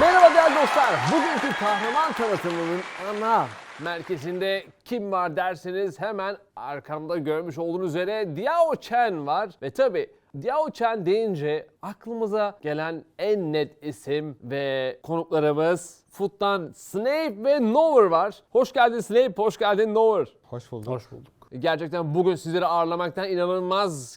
Merhaba değerli dostlar. Bugünkü kahraman tanıtımının ana merkezinde kim var derseniz hemen arkamda görmüş olduğunuz üzere Diao Chen var. Ve tabi Diao Chen deyince aklımıza gelen en net isim ve konuklarımız Foot'tan Snape ve Nover var. Hoş geldin Snape, hoş geldin Nover. Hoş bulduk. Hoş bulduk. Gerçekten bugün sizleri ağırlamaktan inanılmaz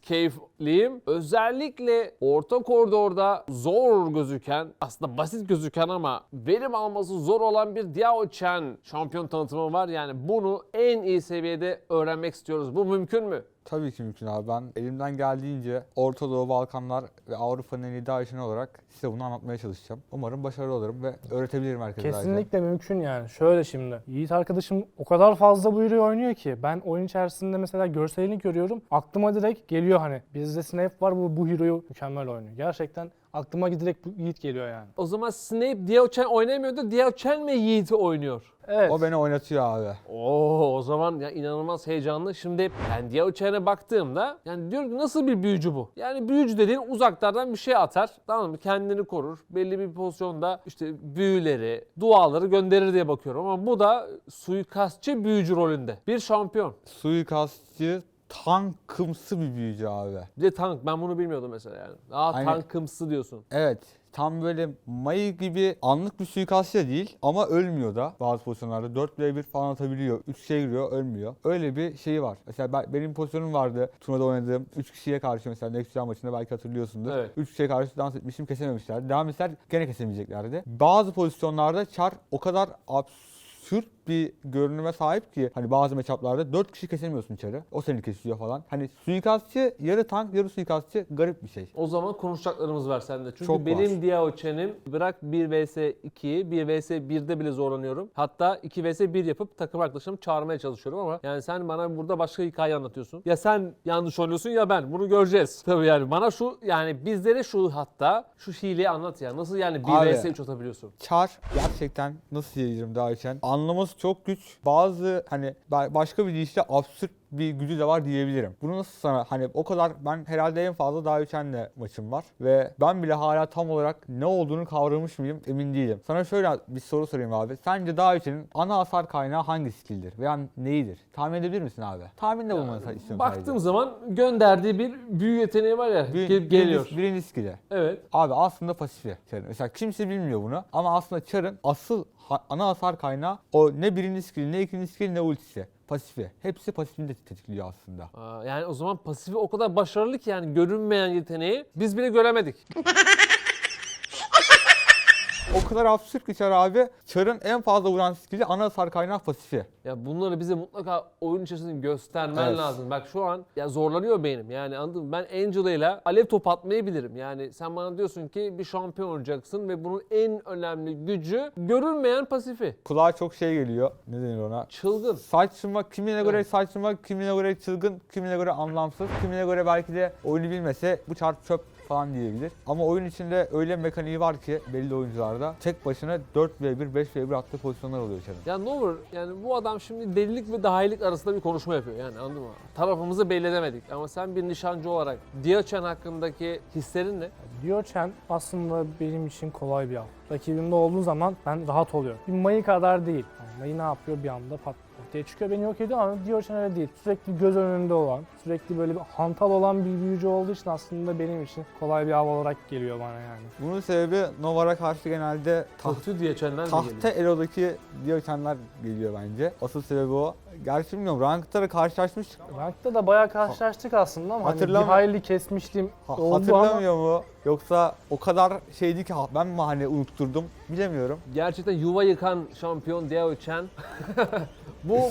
keyifliyim. Özellikle orta koridorda zor gözüken, aslında basit gözüken ama verim alması zor olan bir Diao Chen şampiyon tanıtımı var. Yani bunu en iyi seviyede öğrenmek istiyoruz. Bu mümkün mü? Tabii ki mümkün abi. Ben elimden geldiğince Orta Doğu, Balkanlar ve Avrupa'nın en iyi daişini olarak size bunu anlatmaya çalışacağım. Umarım başarılı olurum ve öğretebilirim herkese. ayrıca. Kesinlikle mümkün yani. Şöyle şimdi. Yiğit arkadaşım o kadar fazla bu yürüyü oynuyor ki ben oyun içerisinde mesela görselini görüyorum. Aklıma direkt geliyor hani bizde Snape var bu, bu hero'yu mükemmel oynuyor. Gerçekten aklıma direkt bu Yiğit geliyor yani. O zaman Snape Diao Chen oynamıyordu. Diao Chen mi Yiğit'i oynuyor? Evet. O beni oynatıyor abi. Oo o zaman ya inanılmaz heyecanlı. Şimdi ben Diao Chen'e baktığımda yani diyorum ki nasıl bir büyücü bu? Yani büyücü dediğin uzaklardan bir şey atar. Tamam mı? Kendini korur. Belli bir pozisyonda işte büyüleri, duaları gönderir diye bakıyorum. Ama bu da suikastçı büyücü rolünde. Bir şampiyon. Suikastçı, tankımsı bir büyücü abi. Bir de tank. Ben bunu bilmiyordum mesela yani. Aa Aynen. tankımsı diyorsun. Evet. Tam böyle Mayı gibi anlık bir suikastçı da değil ama ölmüyor da bazı pozisyonlarda. 4 v 1 falan atabiliyor. 3 kişiye giriyor ölmüyor. Öyle bir şeyi var. Mesela ben, benim pozisyonum vardı turnuvada oynadığım 3 kişiye karşı mesela Next Gen maçında belki hatırlıyorsundur. Evet. 3 kişiye karşı dans etmişim kesememişlerdi. Devam etseler gene kesemeyeceklerdi. Bazı pozisyonlarda Char o kadar absürt bir görünüme sahip ki hani bazı matchuplarda 4 kişi kesemiyorsun Char'ı. O seni kesiyor falan. Hani suikastçı yarı tank yarı suikastçı garip bir şey. O zaman konuşacaklarımız var sende. Çünkü Çok benim var. Diao Chen'im bırak 1 vs 2'yi 1 vs 1'de bile zorlanıyorum. Hatta 2 vs 1 yapıp takım arkadaşımı çağırmaya çalışıyorum ama yani sen bana burada başka hikaye anlatıyorsun. Ya sen yanlış oynuyorsun ya ben. Bunu göreceğiz. Tabii yani bana şu yani bizlere şu hatta şu hileyi anlat ya. Nasıl yani 1 Abi. vs 3 atabiliyorsun? Char gerçekten nasıl diyebilirim daha içen anlaması çok güç. Bazı hani ba- başka bir deyişle absürt bir gücü de var diyebilirim. Bunu nasıl sana hani o kadar ben herhalde en fazla daha içenle maçım var ve ben bile hala tam olarak ne olduğunu kavramış mıyım emin değilim. Sana şöyle bir soru sorayım abi. Sence daha içenin ana hasar kaynağı hangi skill'dir veya neyidir? Tahmin edebilir misin abi? Tahminde bulmanı istiyorum Baktığım sadece. zaman gönderdiği bir büyü yeteneği var ya Bir- gelip geliyor. Birinci, birinci skill'i. Evet. Abi aslında pasifi. Mesela kimse bilmiyor bunu ama aslında Char'ın asıl ana hasar kaynağı o ne birinci skill ne ikinci skill ne ultisi. Pasifi. Hepsi pasifini de tetikliyor aslında. Aa, Yani o zaman pasifi o kadar başarılı ki yani görünmeyen yeteneği biz bile göremedik. O kadar absürt ki Char abi. Char'ın en fazla vuran skill'i ana hasar kaynağı pasifi. Ya bunları bize mutlaka oyun içerisinde göstermen Evet. lazım. Bak şu an ya zorlanıyor beynim. Yani anladın mı? Ben Angela ile alev top atmayı bilirim. Yani sen bana diyorsun ki bir şampiyon olacaksın ve bunun en önemli gücü görünmeyen pasifi. Kulağa çok şey geliyor. Ne denir ona? Çılgın. Saçma, kimine göre Evet. saçma, kimine göre çılgın, kimine göre anlamsız, kimine göre belki de oyunu bilmese bu çarp çöp falan diyebilir. Ama oyun içinde öyle mekaniği var ki belli oyuncularda tek başına 4v1, 5v1 attığı pozisyonlar oluyor Char'ın. Ya ne olur yani bu adam şimdi delilik ve dahilik arasında bir konuşma yapıyor yani anladın mı? Tarafımızı belli edemedik ama sen bir nişancı olarak Diachen hakkındaki hislerin ne? Dio Chen aslında benim için kolay bir av. Rakibimde olduğu zaman ben rahat oluyorum. Bir Mayı kadar değil. Yani Mayı ne yapıyor bir anda pat ortaya çıkıyor beni yok ediyor ama Dio Chen öyle değil. Sürekli göz önünde olan, sürekli böyle bir hantal olan bir büyücü olduğu için aslında benim için kolay bir av olarak geliyor bana yani. Bunun sebebi Novar'a karşı genelde taht, Tahtı Diachen'den mi tahta geliyor? Elo'daki Diotenler geliyor bence. Asıl sebebi o. Gerçi bilmiyorum Rank'ta karşılaşmış. Rankta da bayağı karşılaştık aslında ama hani bir Hatırlam- hayli kesmişliğim Ha- oldu ama hatırlamıyor mu? Yoksa o kadar şeydi ki ha- ben mi hani unutturdum bilemiyorum. Gerçekten yuva yıkan şampiyon Diao Chen. Bu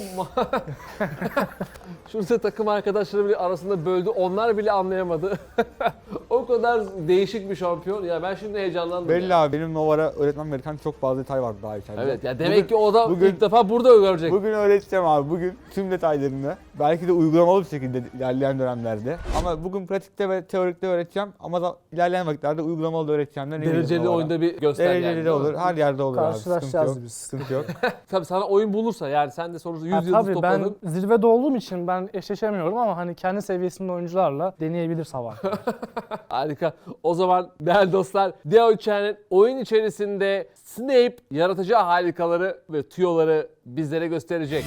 Şurada takım arkadaşları bile arasında böldü. Onlar bile anlayamadı. o kadar değişik bir şampiyon. Ya ben şimdi heyecanlandım. Belli ya. abi benim Novara öğretmem gereken çok fazla detay var daha içeride. Evet ya demek Bugün- ki o da bugün- ilk defa burada görecek. Bugün öğreteceğim abi. Bugün tüm detaylarını. Belki de uygulamalı bir şekilde ilerleyen dönemlerde. Ama bugün pratikte ve teorikte öğreteceğim. Ama da ilerleyen vakitlerde uygulamalı da öğreteceğimden eminim Dereceli oyunda bir göster Dereceli yani, de olur. Her yerde olur abi. Sıkıntı Karşılaşacağız yok. biz. Sıkıntı yok. Tabii sana oyun bulursa yani sen de sonuçta 100 Ha, yıldız tabii topladın. ben zirvede olduğum için ben eşleşemiyorum ama hani kendi seviyesinde oyuncularla deneyebilir Sabah. Harika. O zaman değerli dostlar Diao Chen'in oyun içerisinde Snape yaratacağı harikaları ve tüyoları bizlere gösterecek.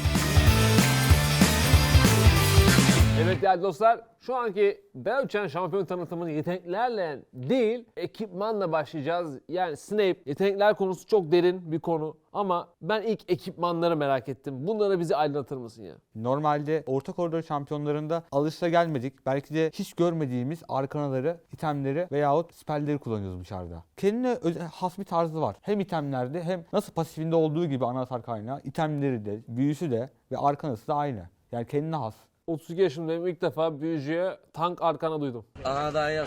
Evet değerli dostlar şu anki Chen şampiyon tanıtımını yeteneklerle değil ekipmanla başlayacağız. Yani Snape yetenekler konusu çok derin bir konu ama ben ilk ekipmanları merak ettim. Bunları bize aydınlatır mısın ya? Normalde orta koridor şampiyonlarında alışılagelmedik, belki de hiç görmediğimiz arkanaları, itemleri veyahut spellleri kullanıyoruz dışarıda. Kendine özel, has bir tarzı var. Hem itemlerde hem nasıl pasifinde olduğu gibi ana hasar kaynağı, itemleri de, büyüsü de ve arkanası da aynı. Yani kendine has. 32 yaşındayım ilk defa büyücüye tank arkana duydum. Aa daha bekle.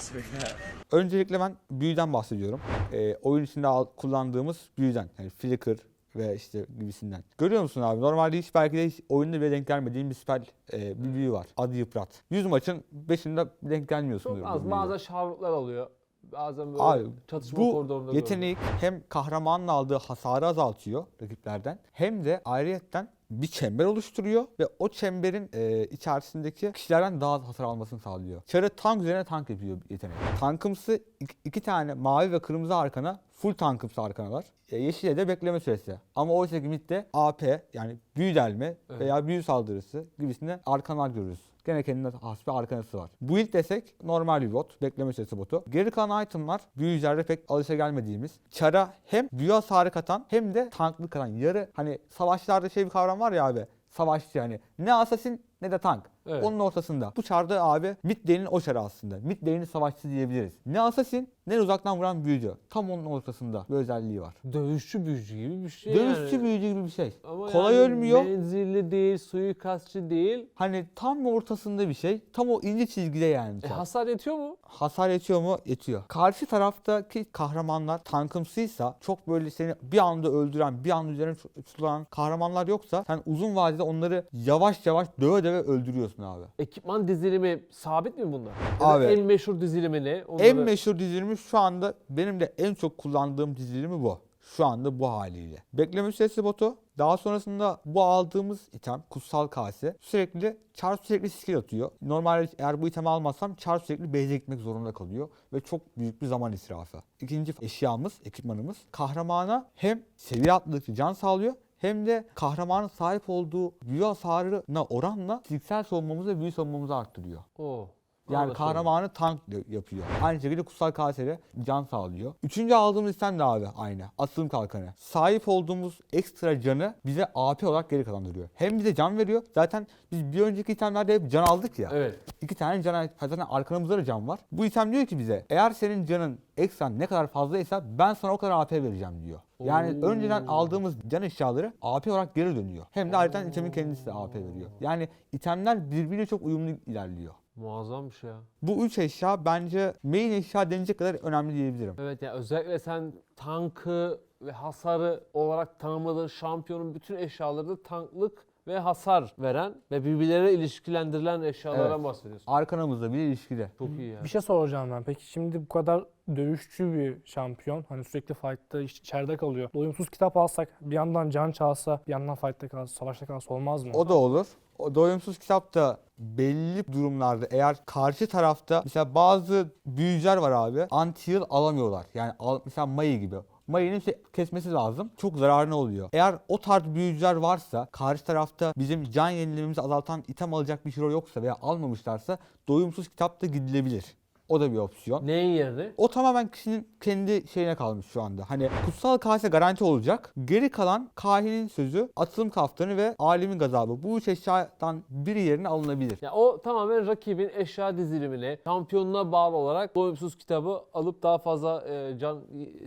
Öncelikle ben büyüden bahsediyorum. Ee, oyun içinde al- kullandığımız büyüden. Yani flicker ve işte gibisinden. Görüyor musun abi? Normalde hiç belki de hiç oyunda bile denk gelmediğin bir spell, e, bir büyü var. Adı yıprat. 100 maçın 5'inde denk gelmiyorsun. Çok az bazen şavruklar oluyor. Bazen böyle Abi çatışma bu koridorunda yetenek hem kahramanın aldığı hasarı azaltıyor rakiplerden hem de ayrıyetten bir çember oluşturuyor ve o çemberin e, içerisindeki kişilerden daha az hasar almasını sağlıyor. Çarı tank üzerine tank yapıyor yetenek. Tankımsı iki, iki tane mavi ve kırmızı arkana full tankımsı arkanalar. E, yeşile de bekleme süresi. Ama oysa ki midde AP yani büyü delme Evet. veya büyü saldırısı gibisinden arkanar görürüz. Gene kendine has bir arkanası var. Build desek normal bir bot. Bekleme süresi botu. Geri kalan itemlar büyücülerde pek alışa gelmediğimiz. Çara hem büyü hasarı katan hem de tanklık katan. Yarı hani savaşlarda şey bir kavram var ya abi. Savaşçı yani. Ne assassin ne de tank. Evet. Onun ortasında. Bu çarda abi mid lane'in o çarı aslında. Mid lane'in savaşçısı diyebiliriz. Ne assassin ne uzaktan vuran büyücü. Tam onun ortasında bir özelliği var. Dövüşçü büyücü gibi bir şey Dövüşçü yani. büyücü gibi bir şey. Ama Kolay yani ölmüyor. Menzilli değil, suikastçı değil. Hani tam ortasında bir şey. Tam o ince çizgide yani. E, hasar yetiyor mu? Hasar yetiyor mu? Yetiyor. Karşı taraftaki kahramanlar tankımsıysa çok böyle seni bir anda öldüren, bir anda üzerine tutulan kahramanlar yoksa sen uzun vadede onları yavaş yavaş döve döve öldürüyorsun abi. Ekipman dizilimi sabit mi bunlar? Abi. en meşhur dizilimi ne? Onları... En meşhur dizilimi şu anda benim de en çok kullandığım dizilimi bu. Şu anda bu haliyle. Bekleme süresi botu. Daha sonrasında bu aldığımız item kutsal kase sürekli çar sürekli skill atıyor. Normalde eğer bu itemi almazsam çar sürekli base'e gitmek zorunda kalıyor ve çok büyük bir zaman israfı. İkinci eşyamız, ekipmanımız kahramana hem seviye atladıkça can sağlıyor hem de kahramanın sahip olduğu büyü hasarına oranla fiziksel savunmamızı ve büyü savunmamızı arttırıyor. Oo. Yani kahramanı tank yapıyor. Aynı şekilde kutsal kasere can sağlıyor. Üçüncü aldığımız item de abi aynı. Asılım kalkanı. Sahip olduğumuz ekstra canı bize AP olarak geri kazandırıyor. Hem bize can veriyor. Zaten biz bir önceki itemlerde hep can aldık ya. Evet. İki tane can zaten arkamızda da can var. Bu item diyor ki bize eğer senin canın ekstra ne kadar fazlaysa ben sana o kadar AP vereceğim diyor. Yani Oo. önceden aldığımız can eşyaları AP olarak geri dönüyor. Hem de ayrıca itemin kendisi de AP veriyor. Yani itemler birbiriyle çok uyumlu ilerliyor. Muazzammış ya. Bu üç eşya bence main eşya denilecek kadar önemli diyebilirim. Evet ya özellikle sen tankı ve hasarı olarak tanımladığın şampiyonun bütün eşyaları da tanklık ve hasar veren ve birbirleriyle ilişkilendirilen eşyalardan Evet. bahsediyorsun. Arkanamızda bile ilişkide. Çok iyi ya. Bir şey soracağım ben. Peki şimdi bu kadar dövüşçü bir şampiyon. Hani sürekli fight'ta iç- içeride kalıyor. Doyumsuz kitap alsak bir yandan can çalsa bir yandan fight'ta kalsa savaşta kalsa olmaz mı? O da olur. Doyumsuz kitap da belli durumlarda eğer karşı tarafta mesela bazı büyücüler var abi anti heal alamıyorlar. Yani al, mesela Mayı gibi. Mayı'nın şey kesmesi lazım. Çok zararlı oluyor. Eğer o tarz büyücüler varsa karşı tarafta bizim can yenilememizi azaltan item alacak bir hero yoksa veya almamışlarsa doyumsuz kitap da gidilebilir. O da bir opsiyon. Neyin yerine? O tamamen kişinin kendi şeyine kalmış şu anda. Hani kutsal kase garanti olacak. Geri kalan kahinin sözü, atılım kaftanı ve alimin gazabı. Bu üç eşyadan biri yerine alınabilir. Ya o tamamen rakibin eşya dizilimine, şampiyonuna bağlı olarak doyumsuz kitabı alıp daha fazla e, can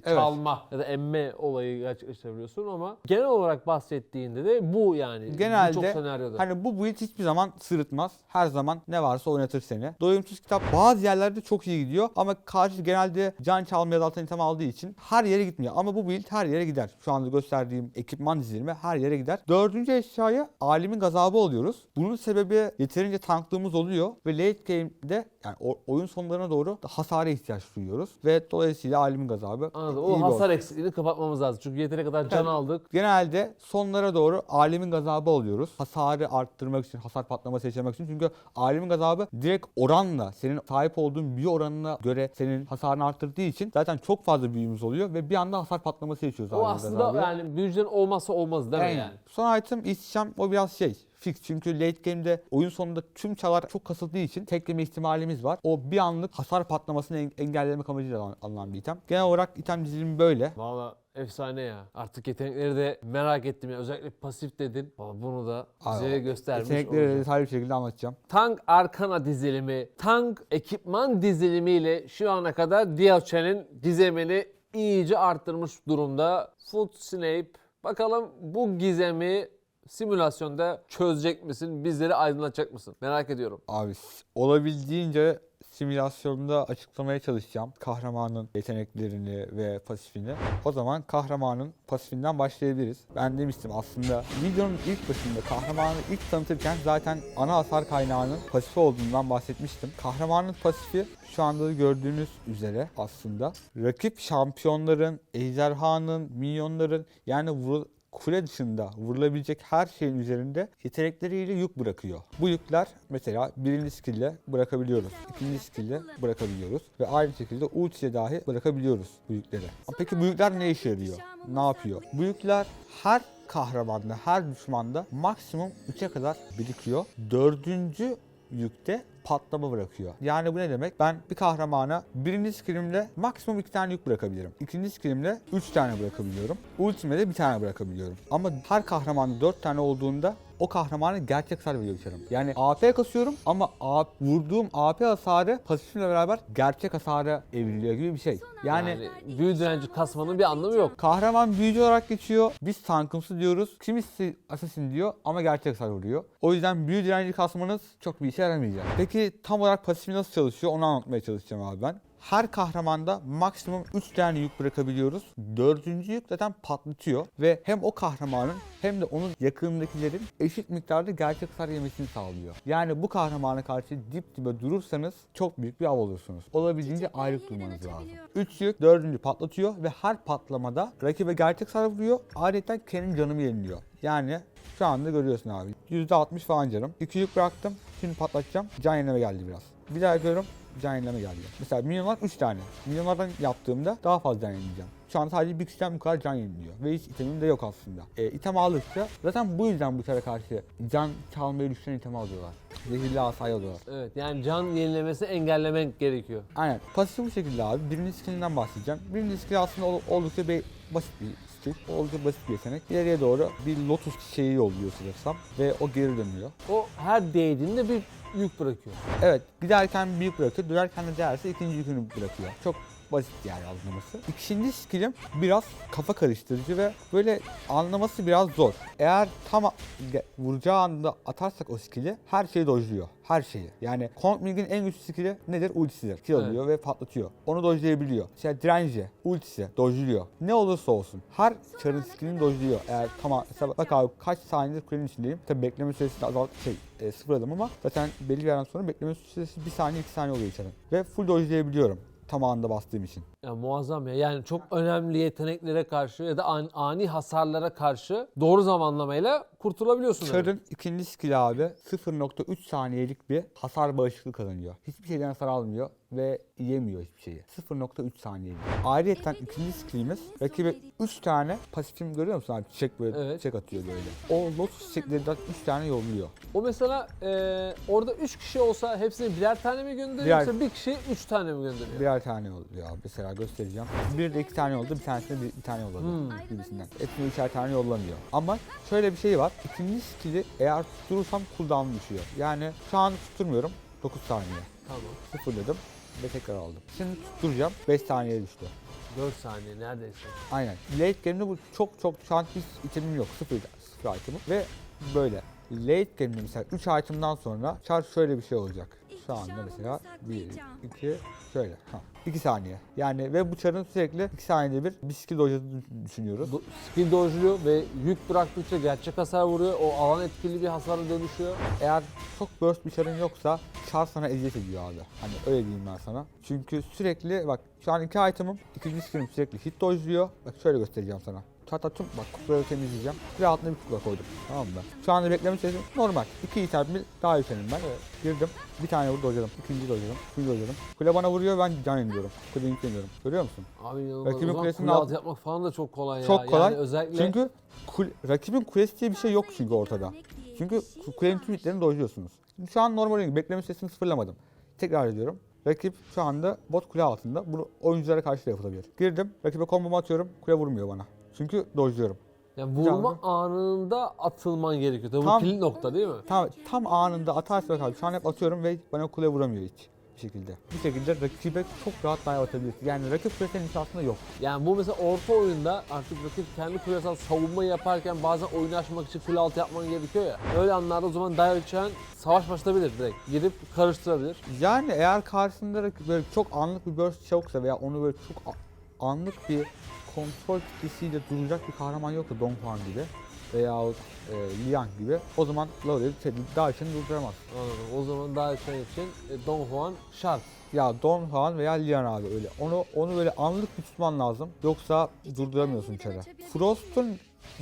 çalma ya da emme olayı gerçekleştirebiliyorsun ama genel olarak bahsettiğinde de bu yani. Genelde senaryoda. hani bu build hiçbir zaman sırıtmaz. Her zaman ne varsa oynatır seni. Doyumsuz kitap bazı yerlerde çok çok iyi gidiyor ama karşı genelde can çalmaya altın item aldığı için her yere gitmiyor. Ama bu build her yere gider. Şu anda gösterdiğim ekipman dizilimi her yere gider. Dördüncü eşyaya alimin gazabı oluyoruz. Bunun sebebi yeterince tanklığımız oluyor ve late game'de yani oyun sonlarına doğru hasara ihtiyaç duyuyoruz. Ve dolayısıyla alimin gazabı Anladım. O bir hasar eksikliğini kapatmamız lazım. Çünkü yeteri kadar can Evet. aldık. Genelde sonlara doğru alemin gazabı oluyoruz. Hasarı arttırmak için, hasar patlaması yaşamak için. Çünkü alemin gazabı direkt oranla, senin sahip olduğun büyü oranına göre senin hasarını arttırdığı için zaten çok fazla büyümüz oluyor ve bir anda hasar patlaması yaşıyoruz O aslında gazabıyla. yani büyücülerin olmazsa olmaz değil mi Aynen. yani? Son item ihtişam o biraz şey fix çünkü late game'de oyun sonunda tüm çalar çok kasıldığı için tekleme ihtimalimiz var. O bir anlık hasar patlamasını en- engellemek amacıyla al- alınan bir item. Genel olarak item dizilimi böyle. Valla efsane ya. Artık yetenekleri de merak ettim ya. Özellikle pasif dedin. Valla bunu da bize Abi, göstermiş Yetenekleri olacak. detaylı bir şekilde anlatacağım. Tank arkana dizilimi, tank ekipman dizilimiyle şu ana kadar Diaoche'nin gizemini iyice arttırmış durumda. Foot Snape bakalım bu gizemi simülasyonda çözecek misin? Bizleri aydınlatacak mısın? Merak ediyorum. Abi olabildiğince simülasyonda açıklamaya çalışacağım kahramanın yeteneklerini ve pasifini. O zaman kahramanın pasifinden başlayabiliriz. Ben demiştim aslında videonun ilk başında kahramanı ilk tanıtırken zaten ana hasar kaynağının pasifi olduğundan bahsetmiştim. Kahramanın pasifi şu anda da gördüğünüz üzere aslında rakip şampiyonların, ejderhanın, minyonların yani vur- kule dışında vurulabilecek her şeyin üzerinde yetenekleriyle yük bırakıyor. Bu yükler mesela birinci skill'le bırakabiliyoruz. ikinci skill'le bırakabiliyoruz. Ve aynı şekilde ultiye dahi bırakabiliyoruz bu yükleri. Peki bu yükler ne işe yarıyor? Ne yapıyor? Bu yükler her kahramanda, her düşmanda maksimum 3'e kadar birikiyor. Dördüncü yükte patlama bırakıyor. Yani bu ne demek? Ben bir kahramana birinci skillimle maksimum iki tane yük bırakabilirim. İkinci skillimle üç tane bırakabiliyorum. Ultimate bir tane bırakabiliyorum. Ama her kahramanda dört tane olduğunda o kahramana gerçek hasar veriyor içerim. Yani AP kasıyorum ama A- vurduğum AP hasarı pasifimle beraber gerçek hasara evriliyor gibi bir şey. Yani, Yani büyü direnci kasmanın bir anlamı yok. Kahraman büyücü olarak geçiyor. Biz tankımsı diyoruz. Kimisi assassin diyor ama gerçek hasar vuruyor. O yüzden büyü direnci kasmanız çok bir işe yaramayacak. Peki tam olarak pasifi nasıl çalışıyor onu anlatmaya çalışacağım abi ben. Her kahramanda maksimum 3 tane yük bırakabiliyoruz. Dördüncü yük zaten patlatıyor ve hem o kahramanın hem de onun yakınındakilerin eşit miktarda gerçek hasar yemesini sağlıyor. Yani bu kahramana karşı dip dibe durursanız çok büyük bir av olursunuz. Olabildiğince ayrık durmanız lazım. 3 yük dördüncü patlatıyor ve her patlamada rakibe gerçek hasar vuruyor. Ayrıca kendi canımı yeniliyor. Yani şu anda görüyorsun abi. %60 falan canım. 2 yük bıraktım. Şimdi patlatacağım. Can yenileme geldi biraz. Bir daha yapıyorum. Can yenileme geldi. Mesela milyonlar 3 tane. Milyonlardan yaptığımda daha fazla can yenileyeceğim. Şu an sadece bir kişiden bu kadar can yeniliyor. Ve hiç itemim de yok aslında. E, item aldıkça zaten bu yüzden bu tara karşı can çalmayı düşünen item alıyorlar. Zehirli asayı alıyorlar. Evet yani can yenilemesi engellemek gerekiyor. Aynen. Pasif bu şekilde abi. Birinci skillinden bahsedeceğim. Birinci skill aslında ol- oldukça bir basit bir skill. Oldukça basit bir yetenek. İleriye doğru bir lotus çiçeği yolluyor sanırsam. Ve o geri dönüyor. O her değdiğinde bir yük bırakıyor. Evet giderken büyük bırakıyor. Dönerken de değerse ikinci yükünü bırakıyor. Çok basit yani anlaması. İkinci skillim biraz kafa karıştırıcı ve böyle anlaması biraz zor. Eğer tam vuracağı anda atarsak o skill'i her şeyi dojluyor. Her şeyi. Yani Kong Ming'in en güçlü skill'i nedir? Ultisidir. Kill Evet. alıyor ve patlatıyor. Onu dojlayabiliyor. İşte direnci, ultisi dojluyor. Ne olursa olsun. Her çarın skillini dojluyor. Eğer tamam mesela bak abi kaç saniyedir kulenin içindeyim. Tabi bekleme süresini azalt şey e, sıfırladım ama zaten belli bir yerden sonra bekleme süresi bir saniye iki saniye oluyor içeriden. Ve full dojlayabiliyorum. Tam anında bastığım için. Ya muazzam ya. Yani çok önemli yeteneklere karşı ya da an- ani hasarlara karşı doğru zamanlamayla kurtulabiliyorsun. yani. Çarın ikinci skill abi 0.3 saniyelik bir hasar bağışıklığı kazanıyor. Hiçbir şeyden hasar almıyor ve yemiyor hiçbir şeyi. 0.3 saniyelik. Ayrıca ikinci skillimiz rakibe 3 tane pasifim görüyor musun abi? Çiçek böyle Evet. çiçek atıyor böyle. O lotus çiçeklerinden 3 tane yolluyor. O mesela e, orada 3 kişi olsa hepsine birer tane mi gönderiyor Birer. yoksa bir kişi 3 tane mi gönderiyor? Birer tane oluyor abi. Mesela göstereceğim. Bir de iki tane oldu, bir tanesine bir, bir tane yolladı. Hmm. Gibisinden. Hepsine üçer tane yollamıyor. Ama şöyle bir şey var. İkinci skill'i eğer tutturursam cooldown düşüyor. Yani şu an tutturmuyorum. 9 saniye. Tamam. Sıfırladım ve tekrar aldım. Şimdi tutturacağım. 5 saniyeye düştü. 4 saniye neredeyse. Aynen. Late game'de bu çok çok şu an hiç itemim yok. Sıfır, sıfır itemim. Ve böyle. Late game'de mesela 3 item'dan sonra char şöyle bir şey olacak. şu anda mesela 1, 2, şöyle. Ha. 2 saniye. Yani ve bu çarın sürekli 2 saniyede bir bir skill dojladığını düşünüyoruz. Do- Skill dojluyor ve yük bıraktıkça gerçek hasar vuruyor. O alan etkili bir hasara dönüşüyor. Eğer çok burst bir çarın yoksa çar sana eziyet ediyor abi. Hani öyle diyeyim ben sana. Çünkü sürekli bak şu an iki item'ım, ikinci skill'im sürekli hit dojluyor. Bak şöyle göstereceğim sana. Hatta tüm bak kutuları temizleyeceğim. Ve altına bir kukla koydum. Tamam mı? Şu anda bekleme süresi normal. İki item'li daha yükselim ben. Girdim. Bir tane vur dojladım. İkinci dojladım. Üçüncü dojladım. Kule bana vuruyor ben can indiriyorum. Kule indiriyorum. Görüyor musun? Abi inanılmaz. Rakibin o zaman kulesinin kule alt- yapmak falan da çok kolay ya. Çok kolay. Yani özellikle Çünkü kul- rakibin kulesi diye bir şey yok çünkü ortada. Çünkü ku- kulenin tüm hitlerini dojluyorsunuz. Şimdi Şu an normal oyun. Bekleme süresini sıfırlamadım. Tekrar ediyorum. Rakip şu anda bot kule altında. Bunu oyunculara karşı da yapılabilir. Girdim. Rakibe kombomu atıyorum. Kule vurmuyor bana. Çünkü dojluyorum. yani vurma Canlı. anında atılman gerekiyor. Tabii Tam- bu kilit nokta değil mi? Tam, tam anında atarsa bak abi. Şu an hep atıyorum ve bana kule vuramıyor hiç. Bir şekilde. Bu şekilde rakibe çok rahat dive atabilirsin. Yani rakip kulesinin aslında yok. Yani bu mesela orta oyunda artık rakip kendi kulesel savunma yaparken bazen oyunu açmak için kule altı yapman gerekiyor ya. Öyle anlarda o zaman Dayochen savaş başlatabilir direkt. Girip karıştırabilir. Yani eğer karşısında rakip böyle çok anlık bir burst çabuksa veya onu böyle çok anlık bir kontrol kitlesiyle duracak bir kahraman yoksa Dong Juan gibi veyahut e, Liang gibi o zaman Laurel'i daha için durduramaz. Anladım. O zaman Dayochen için e, Don Juan şart. Ya Don Juan veya Liang abi öyle. Onu onu böyle anlık bir tutman lazım. Yoksa durduramıyorsun içeri. Frost'un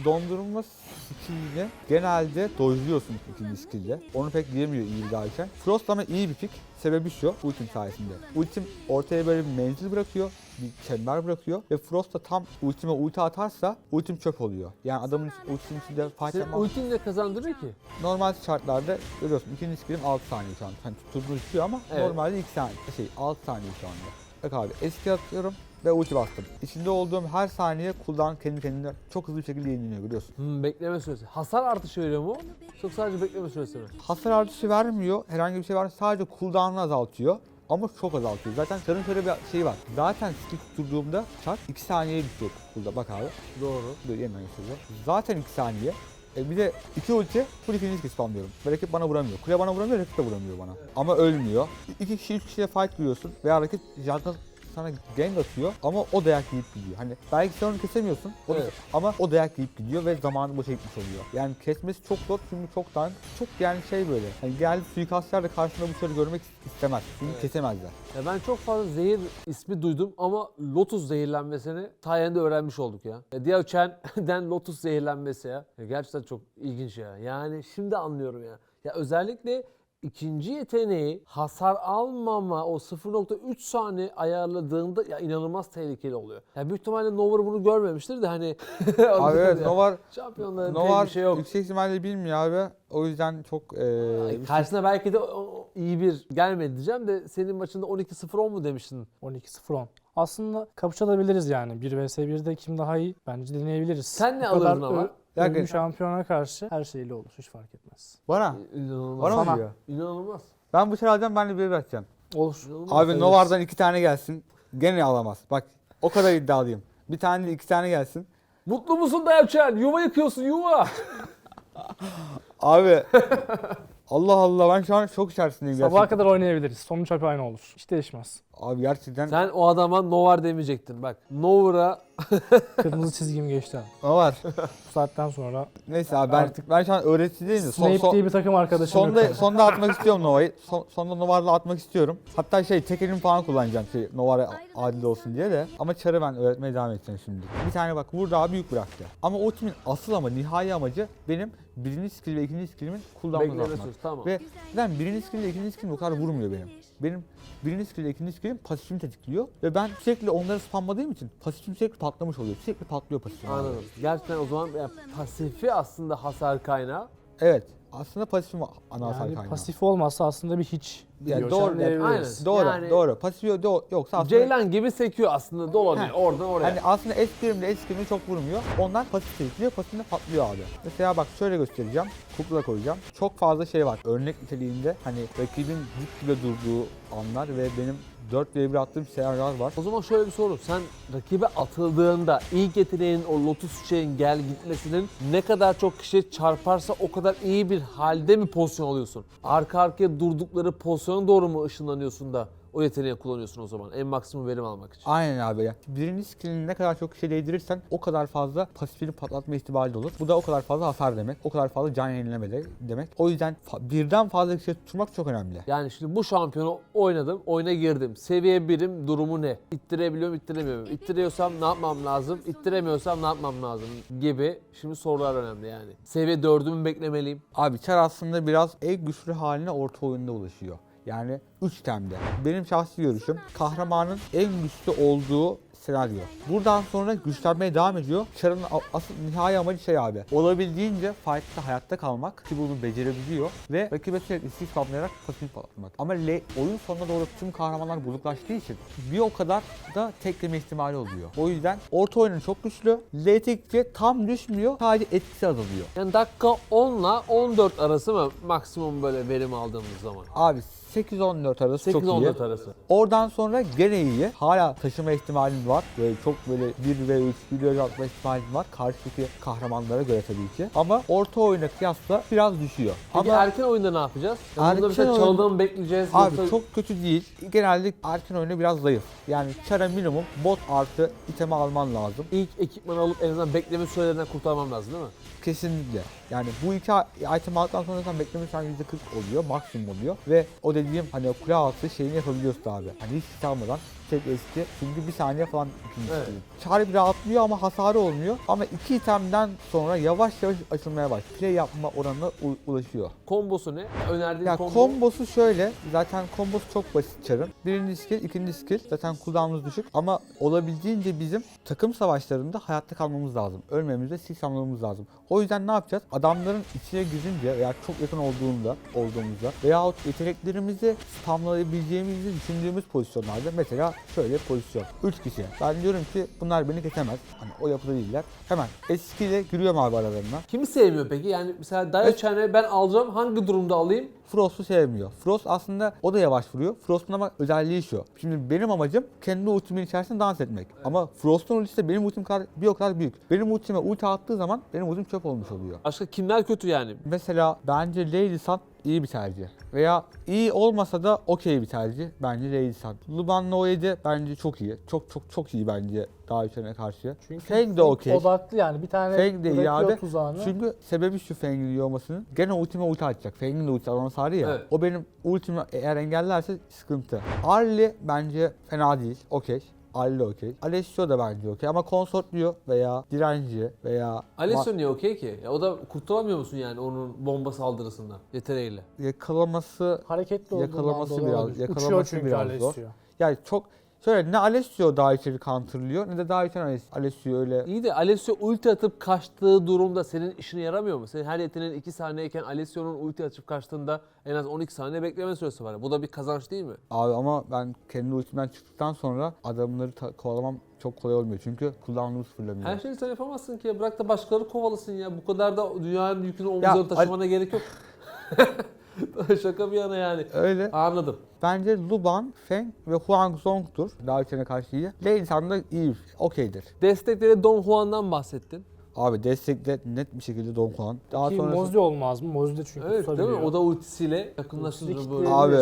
dondurma skillini genelde dojluyorsun ikinci skill'de. Onu pek diyemiyor iyi bir. Frost ama iyi bir pick. Sebebi şu, ultim sayesinde. Ultim ortaya böyle bir menzil bırakıyor, bir çember bırakıyor ve Frost da tam ultime ulti atarsa ultim çöp oluyor. Yani adamın ultisinin içinde fight Senin yapmak ultin ne kazandırıyor ki? normal şartlarda görüyorsun ikinci skillim 6 saniye şu an. Hani tutturduğu düşüyor ama Evet. normalde 2 saniye, şey 6 saniye şu anda. Bak abi eski atıyorum ve ulti bastım. İçinde olduğum her saniye cooldown kendi kendine çok hızlı bir şekilde yenileniyor görüyorsun. Hmm, bekleme süresi. Hasar artışı veriyor mu? Çok sadece bekleme süresi mi? Hasar artışı vermiyor, herhangi bir şey vermiyor. Sadece cooldown'ını azaltıyor. Ama çok azaltıyor. Zaten çarın şöyle bir şey var. Zaten skill tutturduğumda çar 2 saniyeye bitiyor cooldown. Bak abi. Doğru. Dur yeniden göstereceğim. Zaten 2 saniye. E bir de iki ulti full ikinci skill spamlıyorum. Ve rakip bana vuramıyor. Kule bana vuramıyor, rakip de vuramıyor bana. Ama ölmüyor. İki kişi, üç kişiyle fight giriyorsun. Veya rakip jungle sana gank atıyor ama o dayak yiyip gidiyor. Hani belki sen onu kesemiyorsun o da- Evet. ama o dayak yiyip gidiyor ve zamanı boşa gitmiş oluyor. Yani kesmesi çok zor çünkü çok tank. Çok yani şey böyle. Hani geldi suikastçılar da karşısında bu çarı görmek istemez. Çünkü Evet. kesemezler. Ya ben çok fazla zehir ismi duydum ama Lotus zehirlenmesini sayende öğrenmiş olduk ya. ya Diao Chen'den Lotus zehirlenmesi ya. ya. Gerçekten çok ilginç ya. Yani şimdi anlıyorum ya. Ya özellikle ikinci yeteneği hasar almama o 0.3 saniye ayarladığında ya inanılmaz tehlikeli oluyor. Ya büyük ihtimalle Novar bunu görmemiştir de hani Abi evet Ya. Novar, şampiyonların pek Novar bir şey yok. yüksek ihtimalle bilmiyor abi. O yüzden çok e, Ay, Karşısına belki de o- o iyi bir gelmedi diyeceğim de senin maçında 12-0-10 mu demiştin? 12-0-10. Aslında kapışabiliriz yani. 1 vs 1'de kim daha iyi bence deneyebiliriz. Sen ne Bu kadar alırdın ama? ö- ünlü şampiyona karşı her şeyle olur. Hiç fark etmez. bana. İnanılmaz. Bana mı Sana. diyor? İnanılmaz. Ben bu çarı alacağım ben de bir atacağım. Olur. İnanılmaz. Abi. Novar'dan iki tane gelsin. Gene alamaz. Bak o kadar iddialıyım. Bir tane değil iki tane gelsin. Mutlu musun Dayapçen? Yuva yıkıyorsun yuva. Abi Allah Allah ben şu an şok içerisindeyim Sabaha gerçekten. kadar oynayabiliriz. Sonuç hep aynı olur. Hiç değişmez. Abi gerçekten Sen o adama Novar demeyecektin. Bak Novar'a Kırmızı çizgim geçti. abi. Novar. Bu saatten sonra Neyse abi ben, Artık- ben şu an öğretici değilim. de Son, Snape son, diye bir takım arkadaşım sonda, yok. sonda atmak istiyorum Nova'yı. Son, sonda Novar'la atmak istiyorum. Hatta şey tek elim falan kullanacağım şey Novar'a adil olsun diye de. Ama çarı ben öğretmeye devam edeceğim şimdi. Bir tane bak burada abi büyük bıraktı. Ama ultimin asıl ama nihai amacı benim birinci skill ve ikinci skillimin cooldown'unu bekleme atmak. tamam. Ve neden birinci skill ile ikinci skill o kadar vurmuyor benim. Benim birinci skill ile ikinci skillim pasifimi tetikliyor. Ve ben sürekli onları spamladığım için pasifim sürekli patlamış oluyor. Sürekli patlıyor pasifim. Anladım. Gerçekten o zaman yani pasifi aslında hasar kaynağı. Evet. Aslında pasifim ana hasar Yani kaynağı. pasif olmasa aslında bir hiç. Yani doğru, yani aynen. Doğru, Yani- doğru. Pasif yo- do- yoksa aslında... Ceylan gibi sekiyor aslında dolanıyor Heh. oradan oraya. Hani aslında S1 ile S2'nin çok vurmuyor. Onlar pasif tetikliyor, pasifinde patlıyor abi. Mesela bak şöyle göstereceğim. Kukla koyacağım. Çok fazla şey var. Örnek niteliğinde hani rakibin dip dibe durduğu anlar ve benim 4 v 1 attığım senaryolar var. O zaman şöyle bir soru. Sen rakibe atıldığında ilk yeteneğin o lotus çiçeğin gel gitmesinin ne kadar çok kişi çarparsa o kadar iyi bir halde mi pozisyon alıyorsun? Arka arkaya durdukları pozisyona doğru mu ışınlanıyorsun da o yeteneği kullanıyorsun o zaman en maksimum verim almak için? Aynen abi ya. Birinci skillini ne kadar çok kişiye değdirirsen o kadar fazla pasifini patlatma ihtimali olur. Bu da o kadar fazla hasar demek. O kadar fazla can yenileme de demek. O yüzden birden fazla kişiye tutmak çok önemli. Yani şimdi bu şampiyonu oynadım, oyuna girdim. Seviye birim durumu ne? İttirebiliyorum, ittiremiyorum. İttiriyorsam ne yapmam lazım? İttiremiyorsam ne yapmam lazım? Gibi. Şimdi sorular önemli yani. Seviye 4'ü mü beklemeliyim? Abi Char aslında biraz en güçlü haline orta oyunda ulaşıyor. Yani 3 temde. Benim şahsi görüşüm kahramanın en güçlü olduğu senaryo. Buradan sonra güçlenmeye devam ediyor. Char'ın a- asıl nihai amacı şey abi. Olabildiğince fight'ta hayatta kalmak ki bunu becerebiliyor ve rakibe sürekli skill spamlayarak pasif patlatmak. Ama le- oyun sonuna doğru tüm kahramanlar bozuklaştığı için bir o kadar da tekleme ihtimali oluyor. O yüzden orta oyunun çok güçlü. Late'de tam düşmüyor sadece etkisi azalıyor. Yani dakika 10 ile 14 arası mı maksimum böyle verim aldığımız zaman? Abi 8-14 arası çok iyi. 8-14 arası. Oradan sonra gene iyi. Hala taşıma ihtimalin var. Böyle çok böyle 1 ve 3 bir atma ihtimalin var. Karşıdaki kahramanlara göre tabii ki. Ama orta oyuna kıyasla biraz düşüyor. Peki Ama erken oyunda ne yapacağız? Yani Erken mesela oyun- çalıdan mı bekleyeceğiz? abi yoksa- çok kötü değil. Genelde erken oyunu biraz zayıf. Yani çara minimum bot artı iteme alman lazım. ilk ekipmanı alıp en azından bekleme sürelerinden kurtarmam lazım değil mi? Kesinlikle. Yani bu iki item aldıktan sonra zaten bekleme süren %40 oluyor, maksimum oluyor. Ve o dediğim hani kule altı şeyini yapabiliyorsun abi. Hani hiç hit almadan tek eski. Çünkü bir saniye falan ikinci Evet. bir rahatlıyor ama hasarı olmuyor. Ama iki itemden sonra yavaş yavaş açılmaya başlıyor. Play yapma oranına ulaşıyor. Kombosu ne? Önerdiğin Ya kombo. kombosu şöyle. Zaten kombosu çok basit çarın. Birinci skill, ikinci skill. Zaten cooldown'umuz düşük. Ama olabildiğince bizim takım savaşlarında hayatta kalmamız lazım. Ölmemiz ve skill almamız lazım. O yüzden ne yapacağız? Adamların içine girince veya çok yakın olduğunda, olduğumuzda veyahut yeteneklerimizi spamlayabileceğimizi düşündüğümüz pozisyonlarda mesela şöyle pozisyon. 3 kişi. Ben diyorum ki bunlar beni kesemez. Hani o yapıda değiller. Hemen eskiyle giriyorum abi aralarına. Kimi sevmiyor peki? Yani mesela Daiochene ben alacağım hangi durumda alayım? Frost'u sevmiyor. Frost aslında o da yavaş vuruyor. Frost'un ama özelliği şu. Şimdi benim amacım kendi ultimin içerisinde dans etmek. Ama Frost'un ultisi de benim ultim kadar bir o kadar büyük. Benim ultime ulti attığı zaman benim ultim çöp olmuş oluyor. Başka kimler kötü yani? Mesela bence Lady Sun iyi bir tercih. Veya iyi olmasa da okey bir tercih. Bence Sun. Luban No 7 bence çok iyi. Çok çok çok iyi bence daha üçüne karşı. Çünkü Feng de okey. Odaklı yani bir tane Feng de iyi abi. tuzağını. Çünkü sebebi şu Feng'in iyi olmasının. Gene ultime ulti atacak. Feng'in de ulti sarı ya. Evet. O benim ultimi eğer engellerse sıkıntı. Arli bence fena değil. Okey. Arli okey. Alessio da bence okey ama konsortluyor veya direnci veya Alessio niye okey ki? Ya o da kurtulamıyor musun yani onun bomba saldırısından yeteneğiyle? ma- yakalaması Hareketli olduğundan Yakalaması dolayı biraz- olabilir. yakalaması Uçuyor çünkü biraz Alessio. zor. yani çok şöyle ne Alessio daha içeri counterlıyor ne de daha içeri Alessio öyle İyi de Alessio ulti atıp kaçtığı durumda senin işine yaramıyor mu? Senin her yeteneğin 2 saniyeyken Alessio'nun ulti atıp kaçtığında en az 12 saniye bekleme süresi var. Bu da bir kazanç değil mi? Abi ama ben kendi ultimden çıktıktan sonra adamları kovalamam çok kolay olmuyor. Çünkü cooldown'u sıfırlamıyor. Her şeyi sen yapamazsın ki ya. Bırak da başkaları kovalasın ya. Bu kadar da dünyanın yükünü omuzlarına taşımana gerek yok. Şaka bir yana yani. Öyle. Anladım. Bence Luban, Feng ve Huang Zong'tur. Daha içine karşı iyi. Lady Sun da iyi. Okeydir. Destekleri Don Juan'dan bahsettin. Abi destekle net bir şekilde Don Juan. Daha Ki sonra Mozi olmaz mı? Mozi de çünkü Evet değil tutabiliyor. mi? O da ultisiyle yakınlaşınca Ultisi böyle. Abi.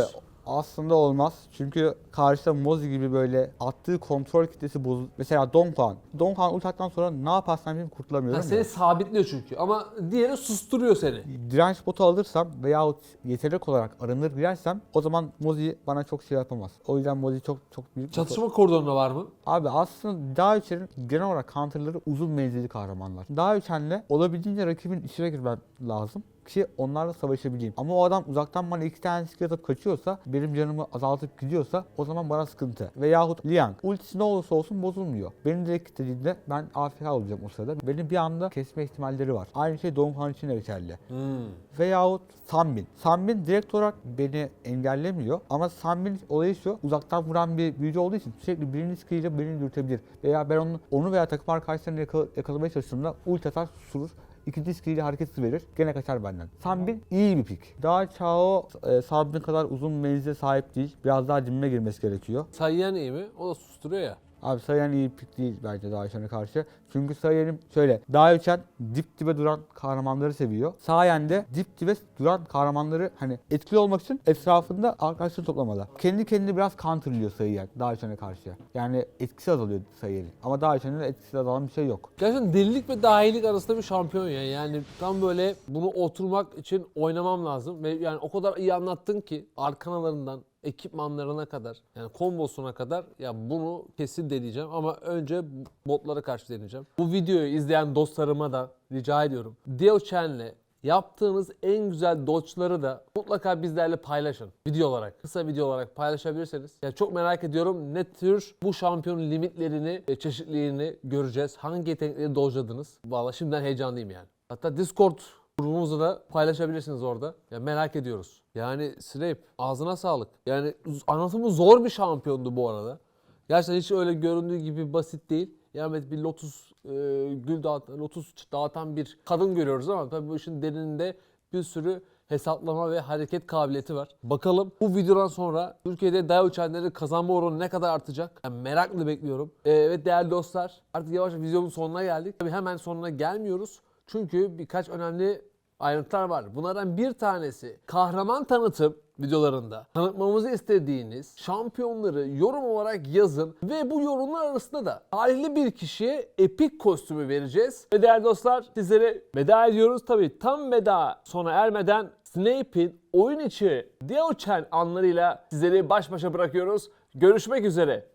Aslında olmaz. Çünkü karşıda Mozi gibi böyle attığı kontrol kitlesi bozul. Mesela Don Juan. Don Juan ulti sonra ne yaparsam yapayım kurtulamıyorum Ha, ya. seni sabitliyor çünkü ama diğeri susturuyor seni. Direnç botu alırsam veyahut yetenek olarak aranır girersem o zaman Mozi bana çok şey yapamaz. O yüzden Mozi çok çok büyük. Çatışma koridorunda var mı? Abi aslında daha üçerin genel olarak counterları uzun menzilli kahramanlar. Daha üçenle olabildiğince rakibin içine girmem lazım ki onlarla savaşabileyim. Ama o adam uzaktan bana iki tane skill atıp kaçıyorsa, benim canımı azaltıp gidiyorsa o zaman bana sıkıntı. Veyahut Liang. Ultisi ne olursa olsun bozulmuyor. Beni direkt kilitlediğinde ben AFK olacağım o sırada. Beni bir anda kesme ihtimalleri var. Aynı şey Don Juan için de geçerli. Hmm. Veyahut Sambin. Sambin direkt olarak beni engellemiyor ama Sambin olayı şu uzaktan vuran bir büyücü olduğu için sürekli birinci skill'iyle beni dürtebilir. Veya ben onu, onu veya takım arkadaşlarını yakala- yakalamaya çalıştığımda ulti atar susurur İkinci skill'i hareket hızı verir. Gene kaçar benden. Sanbin iyi bir pik. Daha Chao e, Sanbin kadar uzun menzile sahip değil. Biraz daha dibime girmesi gerekiyor. Sayyan iyi mi? O da susturuyor ya. Abi Sayan iyi pik değil bence Daişen'e karşı. Çünkü Sayan'ın şöyle Daişen dip dibe duran kahramanları seviyor. Sayen de dip dibe duran kahramanları hani etkili olmak için etrafında arkadaşları toplamalı. Kendi kendini biraz counterlıyor Sayan Daişen'e karşı. Yani etkisi azalıyor Sayan'ın. Ama Daişen'in etkisi azalan bir şey yok. Gerçekten delilik ve dahilik arasında bir şampiyon ya. Yani tam böyle bunu oturmak için oynamam lazım. Ve yani o kadar iyi anlattın ki arkanalarından ekipmanlarına kadar yani kombosuna kadar ya bunu kesin deneyeceğim ama önce botlara karşı deneyeceğim. Bu videoyu izleyen dostlarıma da rica ediyorum. Dio Chen'le yaptığınız en güzel dodge'ları da mutlaka bizlerle paylaşın. Video olarak, kısa video olarak paylaşabilirseniz. Ya çok merak ediyorum ne tür bu şampiyonun limitlerini, çeşitliliğini göreceğiz. Hangi yetenekleri dodge'ladınız? Valla şimdiden heyecanlıyım yani. Hatta Discord grubumuzda da paylaşabilirsiniz orada. Ya merak ediyoruz. Yani Snape ağzına sağlık. Yani anlatımı zor bir şampiyondu bu arada. Gerçekten hiç öyle göründüğü gibi basit değil. Yani bir lotus e, gül dağıtan, lotus dağıtan bir kadın görüyoruz ama tabii bu işin derininde bir sürü hesaplama ve hareket kabiliyeti var. Bakalım bu videodan sonra Türkiye'de dayağı uçanların kazanma oranı ne kadar artacak? Yani merakla bekliyorum. E, evet değerli dostlar artık yavaş videonun sonuna geldik. Tabii hemen sonuna gelmiyoruz. Çünkü birkaç önemli ayrıntılar var. Bunlardan bir tanesi kahraman tanıtım videolarında tanıtmamızı istediğiniz şampiyonları yorum olarak yazın ve bu yorumlar arasında da tarihli bir kişiye epik kostümü vereceğiz. Ve değerli dostlar sizlere veda ediyoruz. Tabi tam veda sona ermeden Snape'in oyun içi Diao Chen anlarıyla sizleri baş başa bırakıyoruz. Görüşmek üzere.